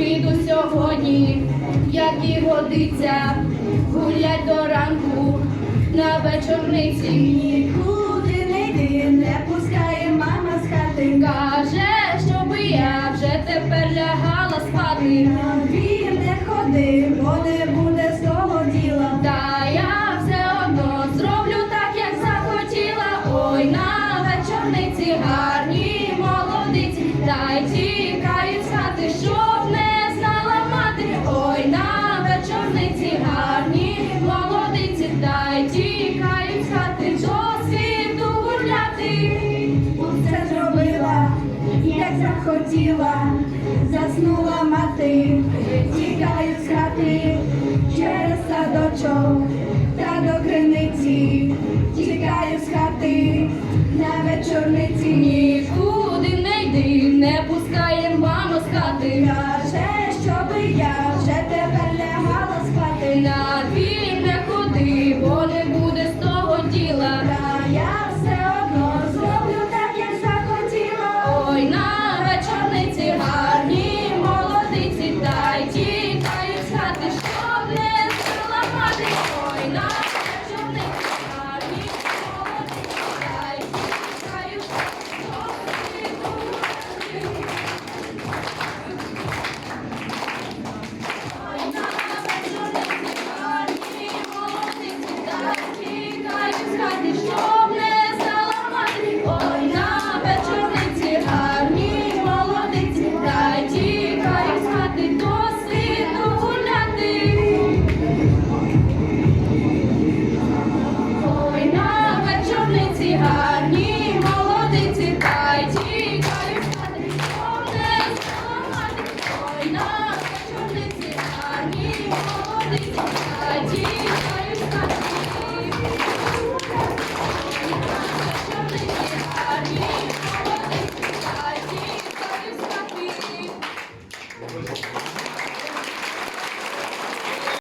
піду сьогодні, як і годиться, гулять до ранку на вечорниці. Нікуди не йди, не пускає мама з хати. Каже, щоби я вже тепер лягала спати. На двір не ходи, бо не буде спати. тікають з хати, світу гуляти. Усе зробила, як захотіла, заснула мати, тікають з хати через садочок та до криниці, тікають з хати на вечорниці нікуди не йди, не пускає мама з хати. Каже, щоби я вже тепер лягала спати. Sai de.